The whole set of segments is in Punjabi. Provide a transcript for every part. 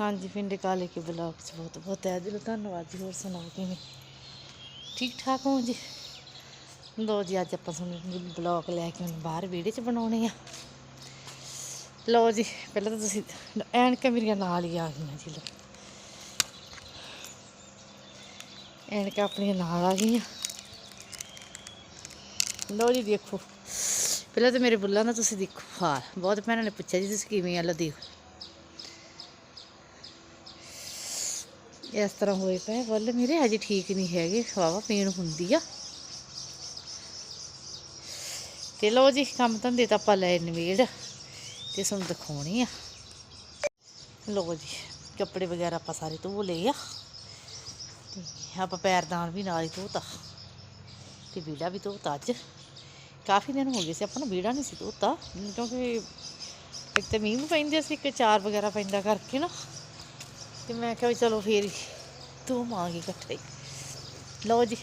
ਹਾਂਜੀ, ਪਿੰਡ ਕਾਲੇ ਕੇ ਬਲਾਕ ਚ ਬਹੁਤ ਬਹੁਤ ਹੈ। ਦਿਲੋਂ ਧੰਨਵਾਦ ਜੀ, ਹੋਰ ਸੁਣਾਓ ਕਿਵੇਂ? ਠੀਕ ਠਾਕ ਹੋ ਜੀ? ਲੋ ਜੀ, ਅੱਜ ਆਪਾਂ ਤੁਹਾਨੂੰ ਬਲੌਗ ਲੈ ਕੇ ਹੁਣ ਬਾਹਰ ਵਿਹੜੇ ਚ ਬਣਾਉਣੇ ਆ। ਲੋ ਜੀ, ਪਹਿਲਾਂ ਤਾਂ ਤੁਸੀਂ ਐਨਕਾਂ ਮੇਰੀਆਂ ਨਾਲ ਹੀ ਆ ਗਈਆਂ ਜੀ, ਲੋ। ਐਨਕਾਂ ਆਪਣੀਆਂ ਨਾਲ ਆ ਗਈਆਂ। ਲੋ ਜੀ, ਦੇਖੋ। ਪਹਿਲਾਂ ਤਾਂ ਮੇਰੇ ਬੁੱਲਾਂ ਦਾ ਤੁਸੀਂ ਦੇਖੋ ਹਾਲ। ਬਹੁਤ ਭੈਣਾਂ ਨੇ ਪੁੱਛਿਆ ਜੀ, ਤੁਸੀਂ ਕਿਵੇਂ ਆ? ਲੋ, ਦੇਖੋ। ਇਸ ਤਰ੍ਹਾਂ ਹੋਏ ਪਏ। ਵੱਲ ਮੇਰੇ ਹਜੇ ਠੀਕ ਨਹੀਂ ਹੈਗੇ। ਵਾਵਾ ਪੀਣ ਹੁੰਦੀ ਆ। ਤੇ ਲੋ ਜੀ, ਕੰਮ ਧੰਦੇ ਤਾਂ ਆਪਾਂ ਲੈ ਨਵੇੜ ਤੇ ਤੁਹਾਨੂੰ ਦਿਖਾਉਣੀ ਆ। ਲੋ ਜੀ, ਕੱਪੜੇ ਵਗੈਰਾ ਆਪਾਂ ਸਾਰੇ ਧੋ ਲਏ ਆ। ਤੇ ਆਪਾਂ ਪੈਰਦਾਨ ਵੀ ਨਾਲ ਹੀ ਧੋਤਾ। ਤੇ ਵੀੜਾ ਵੀ ਧੋਤਾ ਅੱਜ। ਕਾਫੀ ਦਿਨ ਹੋ ਗਏ ਸੀ, ਆਪਾਂ ਨੂੰ ਵੀੜਾ ਨਹੀਂ ਸੀ ਧੋਤਾ। ਕਿਉਂਕਿ ਇੱਕ ਤਾਂ ਮੀਂਹ ਵੀ ਪੈਂਦੇ ਸੀ, ਇੱਕ ਚਾਰ ਵਗੈਰਾ ਪੈਂਦਾ ਕਰਕੇ ਨਾ। ਤੇ ਮੈਂ ਕਿਹਾ ਵੀ ਚਲੋ ਫੇਰ ਹੀ। ਧੋਵਾਂਗੇ ਇਕੱਠੇ ਲਓ ਜੀ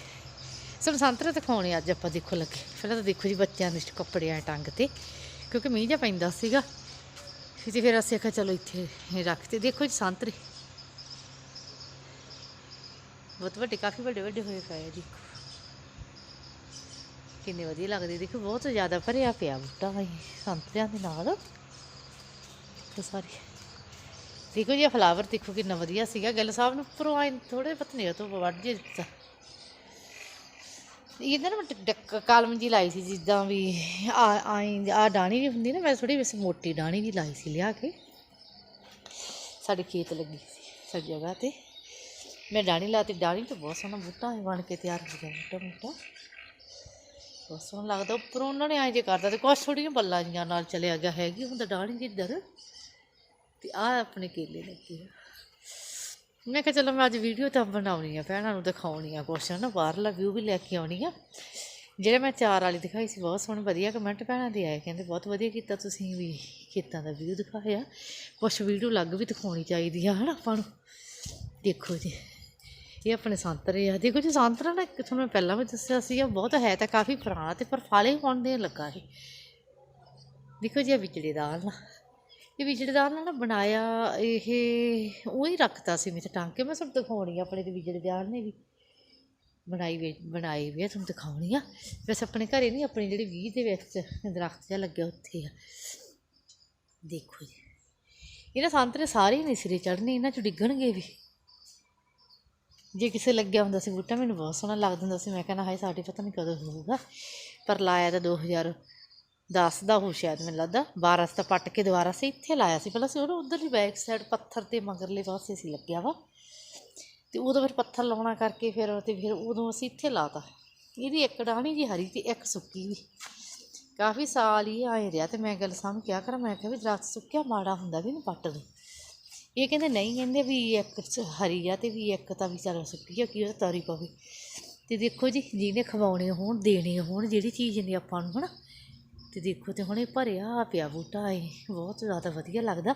ਸਾਨੂੰ ਸੰਤਰੇ ਦਿਖਾਉਣੇ ਅੱਜ ਆਪਾਂ ਦੇਖੋ ਲੱਗੇ। ਪਹਿਲਾਂ ਤਾਂ ਦੇਖੋ ਜੀ ਬੱਚਿਆਂ ਦੇ ਕੱਪੜੇ ਆ ਟੰਗ ਤੇ, ਕਿਉਂਕਿ ਮੀਂਹ ਜਿਹਾ ਪੈਂਦਾ ਸੀਗਾ। ਤੇ ਫਿਰ ਅਸੀਂ ਆਖਿਆ ਚਲੋ ਇੱਥੇ ਰੱਖਤੇ। ਦੇਖੋ ਜੀ ਸੰਤਰੇ। ਬਹੁਤ ਵੱਡੇ, ਕਾਫੀ ਵੱਡੇ ਵੱਡੇ ਹੋਏ ਪਏ ਜੀ। ਦੇਖੋ ਕਿੰਨੇ ਵਧੀਆ ਲੱਗਦੇ। ਦੇਖੋ ਬਹੁਤ ਜ਼ਿਆਦਾ ਭਰਿਆ ਪਿਆ ਬੂਟਾ ਇਹ ਸੰਤਰਿਆਂ ਦੇ ਨਾਲ। ਤੇ ਸਾਰੇ। ਦੇਖੋ ਜੀ, ਇਹ ਫਲਾਵਰ ਦੇਖੋ ਕਿੰਨਾ ਵਧੀਆ ਸੀਗਾ। ਗੱਲ ਸਾਹਿਬ ਨੂੰ ਉੱਪਰੋਂ ਆਏ ਥੋੜੇ ਪਤਨੇ ਤੋਂ ਵੱਢ ਜੇ ਦਿੱਤਾ। ਇਹਦਾ ਨਾ ਮੈਂ ਡੱਕ ਕਾਲਮ ਜੀ ਲਾਈ ਸੀ ਜਿੱਦਾਂ ਵੀ ਆ, ਆਈ, ਆ ਡਾਣੀ ਵੀ ਹੁੰਦੀ ਨਾ, ਮੈਂ ਥੋੜੀ ਵੈਸੇ ਮੋਟੀ ਡਾਣੀ ਵੀ ਲਾਈ ਸੀ ਲਿਆ ਕੇ। ਸਾਡੇ ਖੇਤ ਲੱਗੀ ਸੀ, ਸਾਡੀ ਜਗ੍ਹਾ ਤੇ। ਮੈਂ ਡਾਣੀ ਲਾਤੀ ਡਾਣੀ ਤੇ ਬਹੁਤ ਸੋਹਣਾ ਬੂਟਾ ਬਣ ਕੇ ਤਿਆਰ ਹੋ ਗਿਆ ਮੋਟਾ ਮੋਟਾ। ਬਹੁਤ ਸੋਹਣਾ ਲੱਗਦਾ, ਉੱਪਰੋਂ ਉਹਨਾਂ ਨੇ ਐਂ ਜੇ ਕਰਦਾ ਤੇ ਕੁਛ ਥੋੜੀਆਂ ਬੱਲਾਂ ਜੀਆਂ ਨਾਲ ਚਲਿਆ ਗਿਆ, ਹੈਗੀ ਹੁੰਦਾ ਡਾਣੀ ਜਿੱਧਰ ਤੇ ਆਹ ਆਪਣੇ ਕੇਲੇ ਲੱਗੇ ਆ। ਮੈਂ ਕਿਹਾ ਚਲੋ ਮੈਂ ਅੱਜ ਵੀਡੀਓ ਤਾਂ ਬਣਾਉਣੀ ਆ, ਭੈਣਾਂ ਨੂੰ ਦਿਖਾਉਣੀ ਆ ਕੁਛ ਨਾ ਬਾਹਰਲਾ ਵਿਊ ਵੀ ਲੈ ਕੇ ਆਉਣੀ ਆ। ਜਿਹੜੇ ਮੈਂ ਚਾਰ ਵਾਲੀ ਦਿਖਾਈ ਸੀ, ਬਹੁਤ ਸੋਹਣੇ, ਵਧੀਆ ਕਮੈਂਟ ਭੈਣਾਂ ਦੇ ਆਏ, ਕਹਿੰਦੇ ਬਹੁਤ ਵਧੀਆ ਕੀਤਾ ਤੁਸੀਂ ਵੀ ਖੇਤਾਂ ਦਾ ਵਿਊ ਦਿਖਾਇਆ। ਕੁਛ ਵੀਡੀਓ ਲੱਗ ਵੀ ਦਿਖਾਉਣੀ ਚਾਹੀਦੀ ਆ, ਹਨਾ, ਆਪਾਂ ਨੂੰ। ਦੇਖੋ ਜੀ, ਇਹ ਆਪਣੇ ਸੰਤਰੇ ਆ। ਦੇਖੋ ਜੀ, ਸੰਤਰਾ ਨਾ ਇੱਕ ਤੁਹਾਨੂੰ ਮੈਂ ਪਹਿਲਾਂ ਵੀ ਦੱਸਿਆ ਸੀ, ਇਹ ਬਹੁਤ ਹੈ ਤਾਂ ਕਾਫੀ ਪੁਰਾਣਾ ਤੇ ਪਰ ਫਾਲੇ ਪਾਉਣ ਦੇ ਲੱਗਾ ਇਹ ਦੇਖੋ ਜੀ, ਇਹ ਵਿਚੜੇ ਦਾਲ ਨਾ। ਇਹ ਵਿਜੜੇ ਨਾਲ ਬਣਾਇਆ ਇਹ ਉਹ ਹੀ ਰੱਖਤਾ ਸੀ ਮੇਰੇ ਟਾਂਕੇ ਕੇ ਮੈਂ ਤੁਹਾਨੂੰ ਦਿਖਾਉਣੀ ਆ ਆਪਣੇ ਤੇ ਵਿਜੜੇ ਨੇ ਵੀ। ਬਣਾਈ ਵੇ ਬਣਾਈ ਵੀ ਆ, ਤੁਹਾਨੂੰ ਦਿਖਾਉਣੀ ਆ। ਵੈਸੇ ਆਪਣੇ ਘਰੇ ਨਹੀਂ ਆਪਣੀ ਜਿਹੜੀ ਵੀਹ ਦੇ ਵਿੱਚ ਦਰਖਤ ਜਿਹਾ ਲੱਗਿਆ ਉੱਥੇ ਆ। ਦੇਖੋ ਜੀ। ਇਹਨਾਂ ਸੰਤਰੇ ਸਾਰੇ ਨਹੀਂ ਸਿਰੇ ਚੜਨੇ ਇਹਨਾਂ ਚ ਡਿੱਗਣਗੇ ਵੀ। ਜੇ ਕਿਸੇ ਲੱਗਿਆ ਹੁੰਦਾ ਸੀ ਬੂਟਾ ਮੈਨੂੰ ਬਹੁਤ ਸੋਹਣਾ ਲੱਗਦਾ ਹੁੰਦਾ ਸੀ। ਮੈਂ ਕਹਿੰਦਾ ਹਾਏ ਸਾਡੇ ਪਤਾ ਨਹੀਂ ਕਦੋਂ ਹੋਊਗਾ। ਪਰ ਲਾਇਆ ਤਾਂ 2000 10 ਦਾ ਹੋ ਸ਼ਾਇਦ ਮੈਨੂੰ ਲੱਗਦਾ। 12 ਤਾਂ ਪੱਟ ਕੇ ਦੁਬਾਰਾ ਸੇ, ਇੱਥੇ ਲਾਇਆ ਸੀ। ਪਹਿਲਾਂ ਸੀ ਉਹ ਉਧਰਲੀ ਬੈਕ ਸਾਈਡ ਪੱਥਰ ਤੇ ਮਗਰਲੇ ਪਾਸੇ ਸੀ ਲੱਗਿਆ ਵਾ। ਤੇ ਉਦੋਂ ਫਿਰ ਪੱਥਰ ਲਾਉਣਾ ਕਰਕੇ ਫਿਰ ਤੇ ਫਿਰ ਉਦੋਂ ਅਸੀਂ ਇੱਥੇ ਲਾਤਾ। ਇਹਦੀ ਇੱਕ ਡਾਹਣੀ ਜੀ ਹਰੀ ਤੇ ਇੱਕ ਸੁੱਕੀ ਵੀ। ਕਾਫੀ ਸਾਲ ਹੀ ਆਏ ਰਿਹਾ ਤੇ ਮੈਂ ਗੱਲ ਸਾਨੂੰ ਕਿਹਾ ਕਰਾਂ, ਮੈਂ ਕਿਹਾ ਵੀ ਦਰਖਤ ਸੁੱਕਿਆ ਮਾੜਾ ਹੁੰਦਾ ਵੀ ਨਹੀਂ ਪੱਟ ਦੋ। ਇਹ ਕਹਿੰਦੇ ਨਹੀਂ, ਕਹਿੰਦੇ ਵੀ ਇੱਕ ਚ ਹਰੀ ਆ ਤੇ ਵੀ ਇੱਕ ਤਾਂ ਵੀ ਚੱਲ ਸੁੱਕੀ ਆ, ਕੀ ਉਹ ਤਾਰੀ ਪਵੇ। ਤੇ ਦੇਖੋ ਜੀ, ਜਿਹਨੇ ਖਵਾਉਣੇ ਹੋਣ, ਦੇਣੇ ਹੋਣ, ਜਿਹੜੀ ਚੀਜ਼ ਨੇ ਆਪਾਂ ਨੂੰ ਹਨਾ ਤੇ ਦੇਖੋ ਤੇ ਹੁਣ ਇਹ ਭਰਿਆ ਪਿਆ ਬੂਟਾ ਇਹ ਬਹੁਤ ਜ਼ਿਆਦਾ ਵਧੀਆ ਲੱਗਦਾ।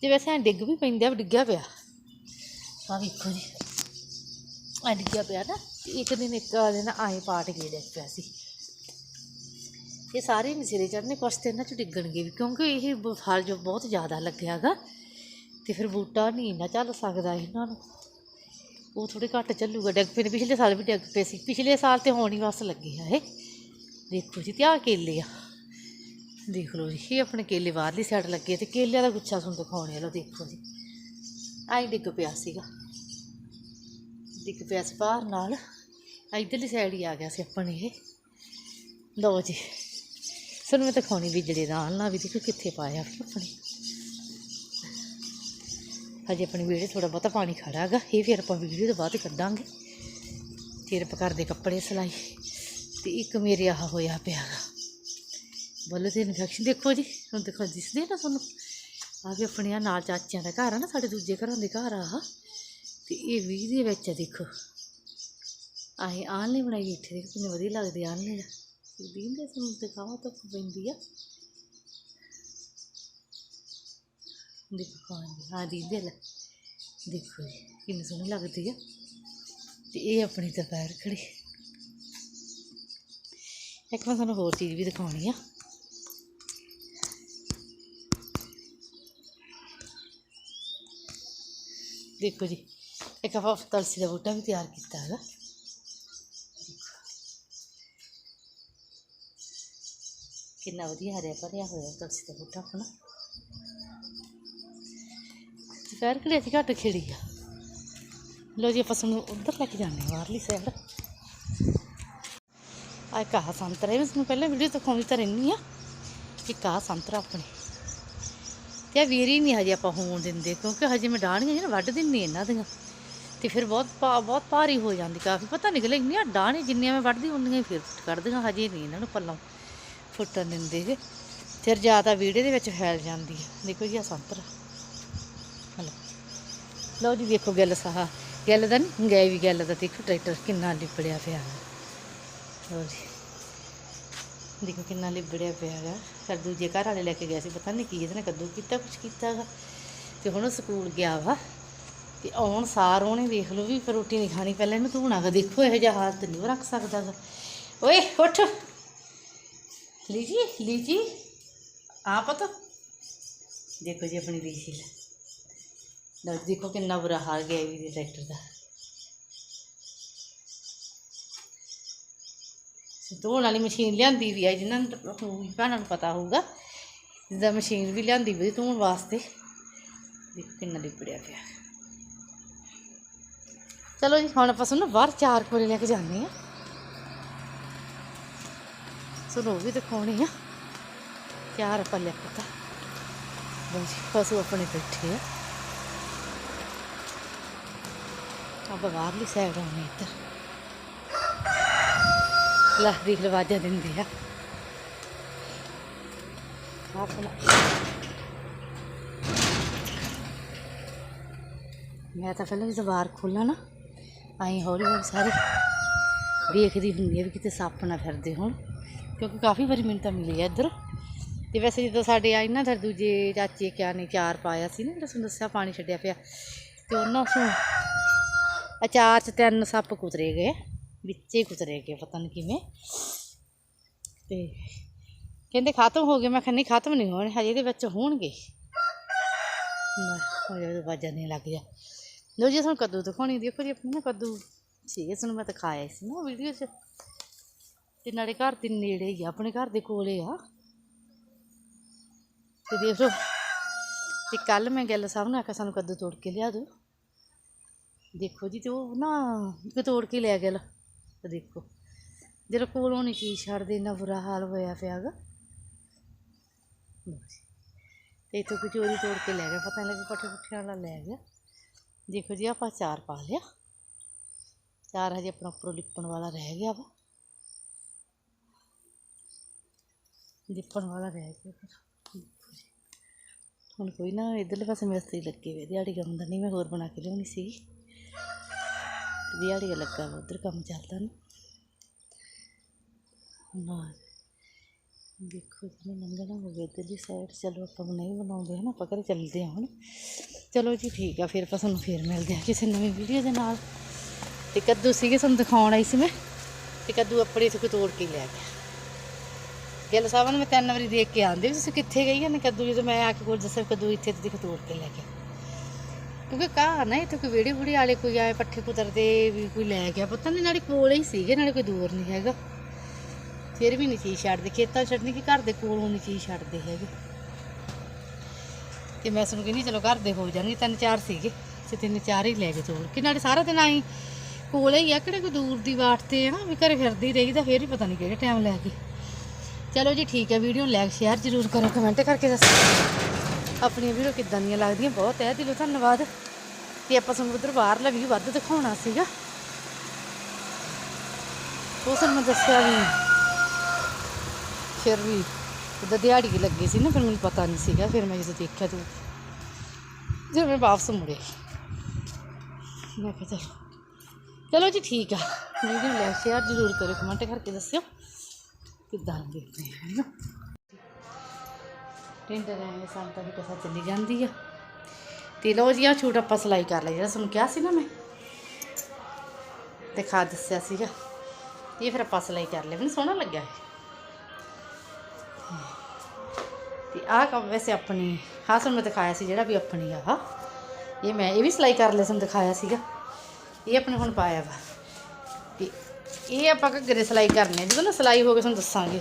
ਤੇ ਵੈਸੇ ਐਂ ਡਿੱਗ ਵੀ ਪੈਂਦਾ ਡਿੱਗਿਆ ਪਿਆ। ਆ ਵੇਖੋ ਜੀ, ਐਂ ਡਿੱਗਿਆ ਪਿਆ ਨਾ, ਤੇ ਇੱਕ ਦਿਨ ਇੱਕ ਦਿਨ ਆਏ ਪਾਟ ਕੇ ਡਿੱਗ ਪਿਆ ਸੀ। ਇਹ ਸਾਰੇ ਨਹੀਂ ਸਿਰੇ ਚੜਨੇ ਕੁਛ ਤੇ ਇਹਨਾਂ ਚ ਡਿੱਗਣਗੇ ਵੀ, ਕਿਉਂਕਿ ਇਹ ਬ- ਫਲ ਜੋ ਬਹੁਤ ਜ਼ਿਆਦਾ ਲੱਗਿਆਗਾ। ਤੇ ਫਿਰ ਬੂਟਾ ਨਹੀਂ ਨਾ ਚੱਲ ਸਕਦਾ ਇਹਨਾਂ ਨੂੰ। ਉਹ ਥੋੜੇ ਘੱਟ ਚੱਲੂਗਾ, ਡਿੱਗ ਪਏ ਨੇ, ਪਿਛਲੇ ਸਾਲ ਵੀ ਡਿੱਗ ਪਏ ਸੀ, ਪਿਛਲੇ ਸਾਲ ਤੇ ਹੁਣ ਹੀ ਬਸ ਲੱਗੇ ਆ ਇਹ। ਦੇਖੋ ਜੀ, ਤੇ ਆਹ ਕੇਲੇ ਆ। ਦੇਖ ਲਓ ਜੀ, ਇਹ ਆਪਣੇ ਕੇਲੇ ਬਾਹਰਲੀ ਸਾਈਡ ਲੱਗੇ ਤੇ ਕੇਲਿਆਂ ਦਾ ਗੁੱਛਾ ਤੁਹਾਨੂੰ ਦਿਖਾਉਣੇ ਲੋ ਦੇਖੋ ਜੀ। ਆਈ ਡਿੱਗ ਪਿਆ ਸੀਗਾ। ਡਿੱਗ ਪਿਆ ਸੀ ਬਾਹਰ ਨਾਲ। ਆਹ ਇੱਧਰਲੀ ਸਾਈਡ ਹੀ ਆ ਗਿਆ ਸੀ ਆਪਣੇ ਇਹ। ਲਓ ਜੀ ਸਾਨੂੰ ਮੈਂ ਦਿਖਾਉਣੀ ਵਿਜੜੇ ਨਾਲ ਨਾ ਵੀ ਦੇਖੋ ਕਿੱਥੇ ਪਾਇਆ ਵੀ ਆਪਣੇ। ਹਜੇ ਆਪਣੀ ਵੀਡੀਓ ਥੋੜਾ ਬਹੁਤਾ ਪਾਣੀ ਖੜਾ ਹੈਗਾ, ਇਹ ਫਿਰ ਆਪਾਂ ਵੀਡੀਓ ਤੋਂ ਬਾਅਦ ਕੱਢਾਂਗੇ। ਫਿਰ ਆਪਾਂ ਕਰਦੇ ਕੱਪੜੇ ਸਿਲਾਈ। ਤੇ ਇੱਕ ਮੇਰੇ ਆਹ ਹੋਇਆ ਪਿਆ ਗਾ। ਬੋਲੇ ਤੇ ਇਨਫੈਕਸ਼ਨ ਦੇਖੋ ਜੀ। ਹੁਣ ਦੇਖੋ, ਦਿਸਦੇ ਨਾ ਤੁਹਾਨੂੰ। ਆ ਵੀ ਆਪਣੇ ਆਹ ਨਾਲ ਚਾਚਿਆਂ ਦਾ ਘਰ ਆ ਨਾ, ਸਾਡੇ ਦੂਜੇ ਘਰਾਂ ਦੇ ਘਰ ਆ ਤੇ ਇਹ ਵੀ ਦੇ ਵਿੱਚ ਆ ਦੇਖੋ। ਆਹੇ ਆਲਣੇ ਬਣਾਈ ਇੱਥੇ ਦੇਖੋ ਕਿੰਨੇ ਵਧੀਆ ਲੱਗਦੇ ਆਲਣੇ ਦਾ ਦੀਂਦੇ ਸਾਨੂੰ ਦਿਖਾਵਾ ਤਾਂ ਪੈਂਦੀ ਆ। ਦੇਖੋ ਹਾਂ ਦੀਂਦੇ ਲੈ। ਦੇਖੋ ਜੀ, ਕਿੰਨੀ ਸੋਹਣੀ ਲੱਗਦੀ ਆ। ਤੇ ਇਹ ਆਪਣੀ ਦੁਪਹਿਰ ਖੜੀ। ਇੱਕ ਮੈਂ ਤੁਹਾਨੂੰ ਹੋਰ ਚੀਜ਼ ਵੀ ਦਿਖਾਉਣੀ ਆ। ਦੇਖੋ ਜੀ, ਇੱਕ ਆਪਾਂ ਤੁਲਸੀ ਦਾ ਬੂਟਾ ਵੀ ਤਿਆਰ ਕੀਤਾ ਹੈਗਾ। ਕਿੰਨਾ ਵਧੀਆ ਹਰਿਆ ਭਰਿਆ ਹੋਇਆ ਤੁਲਸੀ ਦਾ ਬੂਟਾ ਆਪਣਾ। ਦੁਪਹਿਰ ਕਿਹੜੇ ਅਸੀਂ ਘੱਟ ਖੇੜੀ ਆ। ਲੋ ਜੀ, ਆਪਾਂ ਸਾਨੂੰ ਉੱਧਰ ਲੈ ਕੇ ਜਾਂਦੇ ਹਾਂ, ਬਾਹਰਲੀ ਸਾਈਡ ਆ ਕਹਾ ਸੰਤਰਾ, ਇਹ ਮੈਂ ਤੁਹਾਨੂੰ ਪਹਿਲਾਂ ਵੀਡੀਓ ਦਿਖਾਉਂਦੀ ਤਾਂ ਰਹਿੰਦੀ ਆ ਕਿ ਕਾ ਸੰਤਰਾ ਆਪਣੇ। ਤੇ ਇਹ ਵੀਰੀ ਨਹੀਂ ਹਜੇ ਆਪਾਂ ਹੋਣ ਦਿੰਦੇ, ਕਿਉਂਕਿ ਹਜੇ ਮੈਂ ਡਾਣੀਆਂ ਜਿਹਨਾਂ ਵੱਢ ਦਿੰਨੀ ਇਹਨਾਂ ਦੀਆਂ। ਤੇ ਫਿਰ ਬਹੁਤ ਭਾ- ਬਹੁਤ ਭਾਰੀ ਹੋ ਜਾਂਦੀ ਕਾਫੀ। ਪਤਾ ਨਿਕਲੇ ਇੰਨੀਆਂ ਡਾਣੇ ਜਿੰਨੀਆਂ ਮੈਂ ਵੱਢਦੀ ਹੁੰਦੀਆਂ ਫਿਰ ਕੱਢਦੀਆਂ, ਹਜੇ ਨਹੀਂ ਇਹਨਾਂ ਨੂੰ ਪੱਲੋਂ ਫੁੱਟਣ ਦਿੰਦੇ ਗੇ ਫਿਰ ਜ਼ਿਆਦਾ ਵੀੜੇ ਦੇ ਵਿੱਚ ਫੈਲ ਜਾਂਦੀ ਹੈ। ਦੇਖੋ ਜੀ ਆ ਸੰਤਰਾ। ਹਲੋ। ਲਓ ਜੀ ਦੇਖੋ ਗੱਲ ਸਾਹ ਗੱਲ ਦਾ ਨਹੀਂ ਗਏ ਵੀ ਗੱਲ ਦਾ, ਦੇਖੋ ਟਰੈਕਟਰ ਕਿੰਨਾ ਲਿਪੜਿਆ ਪਿਆ। ਲਓ ਜੀ। ਦੇਖੋ ਕਿੰਨਾ ਲਿਬੜਿਆ ਪਿਆ ਹੈਗਾ। ਫਿਰ ਦੂਜੇ ਘਰ ਵਾਲੇ ਲੈ ਕੇ ਗਿਆ ਸੀ, ਪਤਾ ਨਹੀਂ ਕੀ ਇਹਦੇ ਨਾਲ ਕੱਦੂ ਕੀਤਾ, ਕੁਛ ਕੀਤਾ ਹੈਗਾ। ਤੇ ਹੁਣ ਸਕੂਲ ਗਿਆ ਵਾ, ਤੇ ਆਉਣ ਸਾਰ ਉਹਨੇ ਦੇਖ ਲਓ ਵੀ ਫਿਰ ਰੋਟੀ ਨਹੀਂ ਖਾਣੀ, ਪਹਿਲਾਂ ਇਹਨੂੰ ਧੂਣਾ ਗਾ ਦੇਖੋ ਇਹੋ ਜਿਹਾ ਹਾਲਤ ਨਹੀਂ ਰੱਖ ਸਕਦਾ ਗਾ ਓਏ, ਉੱਠ। ਲੀਜੀ ਲੀਜੀ। ਆ ਪਤਾ। ਦੇਖੋ ਜੀ ਆਪਣੀ ਰੀਸੀ ਲਓ ਦੇਖੋ ਕਿੰਨਾ ਬੁਰਾ ਹਾਲ ਗਿਆ ਵੀ ਟਰੈਕਟਰ ਦਾ। ਧੋਣ ਵਾਲੀ ਮਸ਼ੀਨ ਲਿਆਂਦੀ ਵੀ ਆ, ਜਿਨ੍ਹਾਂ ਨੂੰ ਭੈਣਾਂ ਨੂੰ ਪਤਾ ਹੋਊਗਾ, ਜਿੱਦਾਂ ਮਸ਼ੀਨ ਵੀ ਲਿਆਂਦੀ ਵੀ ਧੋਣ ਵਾਸਤੇ। ਦੇਖੋ ਕਿੰਨਾ ਲਿਪੜਿਆ ਪਿਆ। ਚਲੋ ਜੀ, ਹੁਣ ਆਪਾਂ ਸਾਨੂੰ ਬਾਹਰ ਚਾਰ ਕੋਲੇ ਲੈ ਕੇ ਜਾਂਦੇ ਆ ਸੁਣੋ ਵੀ ਦਿਖਾਉਣੇ ਆ। ਚਾਰ ਆਪਾਂ ਲੈ ਪਤਾ ਬਸ ਪਸ਼ੂ ਆਪਣੇ ਬੈਠੇ ਆ। ਆਪਾਂ ਬਾਹਰਲੀ ਸਾਈਡ ਆਉਣੇ ਇੱਧਰ। ਲਾ ਲਵਾਜਾ ਦਿੰਦੇ ਆ। ਮੈਂ ਤਾਂ ਪਹਿਲਾਂ ਜਦੋਂ ਬਾਹਰ ਖੋਲਾਂ ਨਾ ਆਈ ਹੌਲੀ ਹੌਲੀ ਸਾਰੇ ਵੇਖਦੀ ਹੁੰਦੀ ਆ ਵੀ ਕਿਤੇ ਸੱਪ ਨਾ ਫਿਰਦੇ ਹੋਣ, ਕਿਉਂਕਿ ਕਾਫੀ ਵਾਰੀ ਮੈਨੂੰ ਤਾਂ ਮਿਲੀ ਆ ਇੱਧਰ। ਤੇ ਵੈਸੇ ਜਦੋਂ ਸਾਡੇ ਆਈ ਨਾ ਫਿਰ ਦੂਜੇ ਚਾਚੇ ਕਿਆ ਨੇ ਚਾਰ ਪਾਇਆ ਸੀ ਨਾ, ਜਿਹੜਾ ਤੁਹਾਨੂੰ ਦੱਸਿਆ ਪਾਣੀ ਛੱਡਿਆ ਪਿਆ, ਤੇ ਉਹਨਾਂ ਤੋਂ ਅਚਾਰ ਚ ਤਿੰਨ ਸੱਪ ਕੁਤਰੇ ਗਏ। ਵਿੱਚੇ ਹੀ ਕੁਤਰੇ ਗਏ, ਪਤਾ ਨਹੀਂ ਕਿਵੇਂ। ਤੇ ਕਹਿੰਦੇ ਖਤਮ ਹੋ ਗਏ, ਮੈਂ ਕਿਹਾ ਨਹੀਂ, ਖਤਮ ਨਹੀਂ ਹੋਣੇ, ਹਜੇ ਇਹਦੇ ਵਿੱਚ ਹੋਣਗੇ। ਨਾ, ਹਜੇ ਵਾਜਾ ਨਹੀਂ ਲੱਗ ਜਾ ਲੋ ਜੀ ਸਾਨੂੰ ਕੱਦੂ ਦਿਖਾਉਣੀ, ਦੇਖੋ ਜੀ, ਆਪਣੇ ਨਾ ਕੱਦੂ। ਸੀਗੇ ਤੁਹਾਨੂੰ ਮੈਂ ਦਿਖਾਇਆ ਸੀ ਨਾ ਵੀਡੀਓ 'ਚ। ਤੇ ਨਾਲੇ ਘਰ ਦੇ ਨੇੜੇ ਹੀ ਆ, ਆਪਣੇ ਘਰ ਦੇ ਕੋਲੇ ਆ। ਤੇ ਦੇਖ ਲਓ ਤੇ ਕੱਲ ਮੈਂ ਗੱਲ ਸਾਹਿਬ ਨੂੰ ਆਖਿਆ, ਸਾਨੂੰ ਕੱਦੂ ਤੋੜ ਕੇ ਲਿਆ ਦਿਓ। ਦੇਖੋ ਜੀ, ਤੇ ਉਹ ਨਾ ਇੱਕ ਤੋੜ ਕੇ ਲੈ ਗਿਆ ਦੇਖੋ। ਜਦੋਂ ਕੋਲੋਂ ਨਹੀਂ ਚੀਜ਼ ਛੱਡਦੇ ਇੰਨਾ ਬੁਰਾ ਹਾਲ ਹੋਇਆ ਪਿਆ ਗਾ ਤੇ ਇੱਥੋਂ ਕੋਈ ਚੋਰੀ ਤੋੜ ਕੇ ਲੈ ਗਿਆ, ਪਤਾ ਨਹੀਂ ਲੱਗਾ ਪੱਠੇ ਪੁੱਠਿਆਂ ਵਾਲਾ ਲੈ ਗਿਆ। ਦੇਖੋ ਜੀ, ਆਪਾਂ ਚਾਰ ਪਾ ਲਿਆ। ਚਾਰ ਹਜੇ ਆਪਣਾ ਉੱਪਰੋਂ ਲਿਪਣ ਵਾਲਾ ਰਹਿ ਗਿਆ ਵਾ। ਲਿਪਣ ਵਾਲਾ ਰਹਿ ਗਿਆ ਦੇਖੋ ਜੀ। ਹੁਣ ਕੋਈ ਨਾ, ਇਧਰਲੇ ਪਾਸੇ ਮਿਸਤਰੀ ਲੱਗੇ ਵੇ, ਦਿਹਾੜੀ ਕੰਮ ਦਾ ਨਹੀਂ ਮੈਂ ਹੋਰ ਬਣਾ ਕੇ ਲਿਆਉਣੀ ਸੀ ਦਿਹਾੜੀ ਲੱਗਾ ਵਾ, ਉਧਰ ਕੰਮ ਚੱਲਦਾ ਨਾ। ਨਾ, ਦੇਖੋ ਜੀ ਲੰਘਣਾ ਹੋਵੇ ਇਧਰਲੀ ਸਾਈਡ ਚਲੋ ਆਪਾਂ ਨਹੀਂ ਬਣਾਉਂਦੇ ਹਨ, ਆਪਾਂ ਘਰੇ ਚੱਲਦੇ ਹਾਂ ਹੁਣ। ਚਲੋ ਜੀ, ਠੀਕ ਆ, ਫਿਰ ਆਪਾਂ ਤੁਹਾਨੂੰ ਫਿਰ ਮਿਲਦੇ ਹਾਂ ਕਿਸੇ ਨਵੀਂ ਵੀਡੀਓ ਦੇ ਨਾਲ। ਤੇ ਕੱਦੂ ਸੀਗੇ ਤੁਹਾਨੂੰ ਦਿਖਾਉਣ ਆਈ ਸੀ ਮੈਂ, ਤੇ ਕੱਦੂ ਆਪਣੇ ਇੱਥੇ ਕੋਈ ਤੋੜ ਕੇ ਲੈ ਗਿਆ। ਗਿੱਲ ਸਾਹਿਬ ਨੂੰ ਮੈਂ ਤਿੰਨ ਵਾਰੀ ਦੇਖ ਕੇ ਆਂਦੇ ਵੀ ਤੁਸੀਂ ਕਿੱਥੇ ਗਈ ਨੇ ਕੱਦੂ, ਜਦੋਂ ਮੈਂ ਆ ਕੇ ਕੋਲ ਦੱਸਿਆ ਕੱਦੂ ਇੱਥੇ ਤੇ ਦੇਖ ਤੋੜ ਕੇ ਲੈ ਗਿਆ ਕਿਉਂਕਿ ਘਰ ਨਾ ਇੱਥੇ ਕੋਈ ਵਿਹੜੇ ਬੁੜੇ ਵਾਲੇ ਕੋਈ ਆਏ, ਪੱਠੇ ਕੁਤਰਦੇ ਵੀ ਕੋਈ ਲੈ ਗਿਆ। ਪਤਾ ਨਹੀਂ ਨਾਲੇ ਕੋਲ ਹੀ ਸੀਗੇ, ਨਾਲੇ ਕੋਈ ਦੂਰ ਨਹੀਂ ਹੈਗਾ। ਫਿਰ ਵੀ ਨਹੀਂ ਚੀਜ਼ ਛੱਡਦੇ, ਖੇਤਾਂ ਛੱਡਣੀ ਕਿ ਘਰ ਦੇ ਕੋਲੋਂ ਨਹੀਂ ਚੀਜ਼ ਛੱਡਦੇ ਹੈਗੇ। ਤੇ ਮੈਂ ਸੁਣ ਕਹਿੰਦੀ, ਚਲੋ ਘਰ ਦੇ ਹੋ ਜਾਣਗੇ, ਤਿੰਨ ਚਾਰ ਸੀਗੇ, ਤੇ ਤਿੰਨ ਚਾਰ ਹੀ ਲੈ ਕੇ ਚੋਲ ਕਿ। ਨਾਲੇ ਸਾਰਾ ਦਿਨ ਆਈ, ਕੋਲੇ ਹੀ ਆ, ਕਿਹੜੇ ਕੋਈ ਦੂਰ ਦੀ ਬਾਟ ਤੇ ਆ ਨਾ, ਵੀ ਘਰੇ ਫਿਰਦੀ ਰਹੀਦਾ ਫਿਰ ਹੀ ਪਤਾ ਨਹੀਂ ਕਿਹੜੇ ਟਾਈਮ ਲੈ ਕੇ ਚਲੋ ਜੀ, ਠੀਕ ਹੈ ਵੀਡੀਓ ਨੂੰ ਲਾਈਕ ਸ਼ੇਅਰ ਜ਼ਰੂਰ ਕਰੋ ਕਮੈਂਟ ਕਰਕੇ ਦੱਸੋ। ਆਪਣੀਆਂ ਵੀਡੀਓ ਕਿੱਦਾਂ ਦੀਆਂ ਲੱਗਦੀਆਂ? ਬਹੁਤ ਹੈ ਦਿਲੋਂ ਧੰਨਵਾਦ। ਤੇ ਆਪਾਂ ਤੁਹਾਨੂੰ ਉਧਰ ਬਾਹਰਲਾ ਵੀ ਵੱਧ ਦਿਖਾਉਣਾ ਸੀਗਾ। ਉਹ ਸਾਨੂੰ ਮੈਂ ਦੱਸਿਆ ਵੀ ਫਿਰ ਵੀ ਉਹਦਾ ਦਿਹਾੜੀ ਹੀ ਲੱਗੀ ਸੀ ਨਾ, ਫਿਰ ਮੈਨੂੰ ਪਤਾ ਨਹੀਂ ਸੀਗਾ, ਫਿਰ ਮੈਂ ਜਦੋਂ ਦੇਖਿਆ ਤੂੰ ਜਦੋਂ ਮੈਂ ਵਾਪਸ ਮੁੜਿਆ ਮੈਂ ਕਿਹਾ ਚਲੋ ਚਲੋ ਜੀ ਠੀਕ ਆ। ਵੀਡੀਓ ਲਾਈਕ, ਸ਼ੇਅਰ ਜ਼ਰੂਰ ਕਰਿਓ ਕਮੈਂਟ ਕਰਕੇ ਦੱਸਿਓ। ਕਿੱਦਾਂ ਦੇਖਦੇ ਹੈ? ਨਾ ਟਿੰਡ ਰਹੇ ਸੰਤਾਂ ਦੀ ਕਸਾ ਚੱਲੀ ਜਾਂਦੀ ਆ। ਤੇ ਲੋ ਜੀ ਆ ਛੂਟ ਆਪਾਂ ਸਿਲਾਈ ਕਰ ਲਿਆ ਜਿਹੜਾ ਤੁਹਾਨੂੰ ਕਿਹਾ ਸੀ ਨਾ ਮੈਂ। ਦਿਖਾ ਦੱਸਿਆ ਸੀਗਾ। ਇਹ ਫਿਰ ਆਪਾਂ ਸਿਲਾਈ ਕਰ ਲਿਆ ਮੈਨੂੰ ਸੋਹਣਾ ਲੱਗਿਆ ਤੇ ਆਹ ਕੰਮ ਵੈਸੇ ਆਪਣੀ ਹਾਂ ਤੁਹਾਨੂੰ ਮੈਂ ਦਿਖਾਇਆ ਸੀ ਜਿਹੜਾ ਵੀ ਆਪਣੀ ਆ ਇਹ ਮੈਂ, ਇਹ ਵੀ ਸਿਲਾਈ ਕਰ ਲਿਆ ਤੁਹਾਨੂੰ ਦਿਖਾਇਆ ਸੀਗਾ। ਇਹ ਆਪਣੇ ਹੁਣ ਪਾਇਆ ਵਾ। ਤੇ ਇਹ ਆਪਾਂ ਘੱਗਰੇ ਸਿਲਾਈ ਕਰਨੇ ਆ। ਜਦੋਂ ਨਾ ਸਿਲਾਈ ਹੋ ਕੇ ਤੁਹਾਨੂੰ ਦੱਸਾਂਗੇ।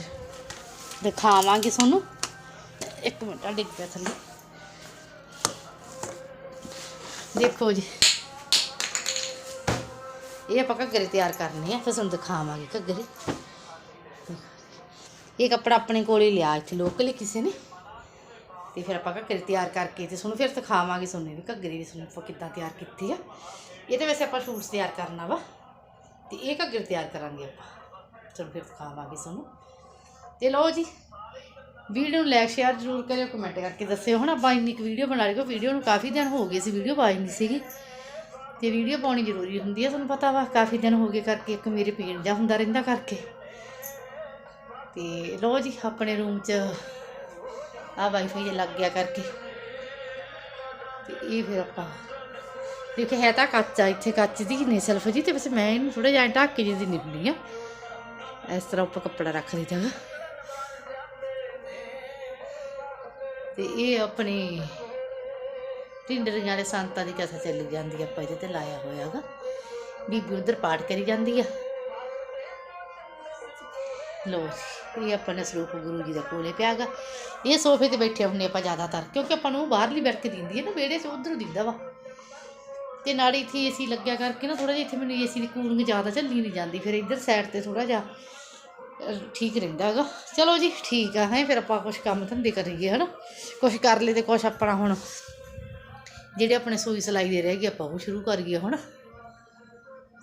ਦਿਖਾਵਾਂਗੇ ਤੁਹਾਨੂੰ। ਇੱਕ ਮਿੰਟ ਆ ਡਿੱਗ ਪਿਆ ਥੱਲੇ। ਦੇਖੋ ਜੀ। ਇਹ ਆਪਾਂ ਘੱਗਰੇ ਤਿਆਰ ਕਰਨੇ ਆ, ਫਿਰ ਤੁਹਾਨੂੰ ਦਿਖਾਵਾਂਗੇ ਘੱਗਰੇ। ਇਹ ਕੱਪੜਾ ਆਪਣੇ ਕੋਲ ਹੀ ਲਿਆ ਇੱਥੇ ਲੋਕਲ ਕਿਸੇ ਨੇ। ਤੇ ਫਿਰ ਆਪਾਂ ਘੱਗਰੇ ਤਿਆਰ ਕਰਕੇ ਤੇ ਤੁਹਾਨੂੰ ਫਿਰ ਦਿਖਾਵਾਂਗੇ ਤੁਹਾਨੂੰ ਵੀ ਘੱਗਰੇ ਵੀ ਤੁਹਾਨੂੰ ਆਪਾਂ ਕਿੱਦਾਂ ਤਿਆਰ ਕੀਤੀ ਆ। ਇਹ ਇਹਦੇ ਵੈਸੇ ਆਪਾਂ ਸ਼ੂਟਸ ਤਿਆਰ ਕਰਨਾ ਵਾ। ਤੇ ਇਹ ਘੱਗਰੇ ਤਿਆਰ ਕਰਾਂਗੇ ਆਪਾਂ। ਤੁਹਾਨੂੰ ਫਿਰ ਦਿਖਾਵਾਂਗੇ ਤੁਹਾਨੂੰ। ਤੇ ਲਓ ਜੀ ਵੀਡੀਓ ਨੂੰ ਲਾਈਕ ਸ਼ੇਅਰ ਜ਼ਰੂਰ ਕਰਿਓ ਕਮੈਂਟ ਕਰਕੇ ਦੱਸਿਓ। ਹੁਣ ਆਪਾਂ ਇੰਨੀ ਕੁ ਵੀਡੀਓ ਬਣਾ ਲਈ ਵੀਡੀਓ ਨੂੰ ਕਾਫੀ ਦਿਨ ਹੋ ਗਏ ਸੀ ਵੀਡੀਓ ਪਾਈ ਨਹੀਂ ਸੀਗੀ। ਤੇ ਵੀਡੀਓ ਪਾਉਣੀ ਜ਼ਰੂਰੀ ਹੁੰਦੀ ਹੈ ਤੁਹਾਨੂੰ ਪਤਾ ਵਾ, ਕਾਫੀ ਦਿਨ ਹੋ ਗਏ ਕਰਕੇ ਇੱਕ ਮੇਰੇ ਪੀਣ ਜਾ ਹੁੰਦਾ ਰਹਿੰਦਾ ਕਰਕੇ। ਤੇ ਲਓ ਜੀ, ਆਪਣੇ ਰੂਮ 'ਚ ਆ ਵਾਈਫਾਈ ਜੇ ਲੱਗ ਗਿਆ ਕਰਕੇ। ਤੇ ਇਹ ਫਿਰ ਆਪਾਂ ਦੇਖੇ, ਹੈ ਤਾਂ ਕੱਚਾ ਇੱਥੇ ਕੱਚ ਦੀ ਨਹੀਂ ਸੈਲਫ ਜੀ, ਤੇ ਬਸ ਮੈਂ ਇਹਨੂੰ ਥੋੜਾ ਜਿਹਾ ਐਂ ਢੱਕ ਕੇ ਜਿਹੀ ਨਿਭਣੀ ਆ। ਇਸ ਤਰ੍ਹਾਂ ਉੱਪਰ ਕੱਪੜਾ ਰੱਖ ਦਿੱਤਾ ਤੇ ਇਹ ਆਪਣੀ ਢਿੰਡਰੀਆਂ ਵਾਲੇ ਸੰਤਾਂ ਦੀ ਕਥਾ ਚੱਲੀ ਜਾਂਦੀ ਆ, ਆਪਾਂ ਇਹਦੇ ਤੇ ਲਾਇਆ ਹੋਇਆਗਾ ਬੀਬੀ ਉਧਰ ਪਾਠ ਕਰੀ ਜਾਂਦੀ ਆ। ਲੋ ਇਹ ਆਪਾਂ ਸਰੂਪ ਗੁਰੂ ਜੀ ਦਾ ਕੋਲੇ ਪਿਆਗਾ ਇਹ ਸੋਫੇ ਤੇ ਬੈਠੇ ਹੁੰਨੇ ਆਪਾਂ ਜ਼ਿਆਦਾਤਰ, ਕਿਉਂਕਿ ਆਪਾਂ ਨੂੰ ਬਾਹਰਲੀ ਬੈਠ ਕੇ ਦਿੰਦੀ ਹੈ ਨਾ, ਵਿਹੜੇ 'ਚ ਉਧਰੋਂ ਦਿੰਦਾ ਵਾ। ਤੇ ਨਾਲੇ ਇੱਥੇ ਏਸੀ ਲੱਗਿਆ ਕਰਕੇ ਨਾ ਥੋੜਾ ਜਿਹਾ ਇੱਥੇ ਮੈਨੂੰ ਏਸੀ ਦੀ ਕੂਲਿੰਗ ਜ਼ਿਆਦਾ ਝੱਲੀ ਨਹੀਂ ਜਾਂਦੀ, ਫਿਰ ਇੱਧਰ ਸਾਈਡ ਤੇ ਥੋੜਾ ਜਿਹਾ ਠੀਕ ਰਹਿੰਦਾ ਹੈਗਾ। ਚਲੋ ਜੀ, ਠੀਕ ਆ, ਹੈ, ਫਿਰ ਆਪਾਂ ਕੁਝ ਕੰਮ ਧੰਦੇ ਕਰੀਏ, ਹਨਾ। ਕੁਝ ਕਰ ਲਏ ਤੇ ਕੁਝ ਆਪਣਾ ਹੁਣ ਜਿਹੜੇ ਆਪਣੇ ਸੂਈ ਸਿਲਾਈ ਦੇ ਰਹਿ ਗਏ, ਆਪਾਂ ਉਹ ਸ਼ੁਰੂ ਕਰੀਏ, ਹੁਣ।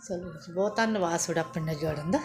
ਚਲੋ ਬਹੁਤ ਧੰਨਵਾਦ ਤੁਹਾਡਾ ਆਪਣੇ ਨਾਲ ਜੁੜਨ ਦਾ।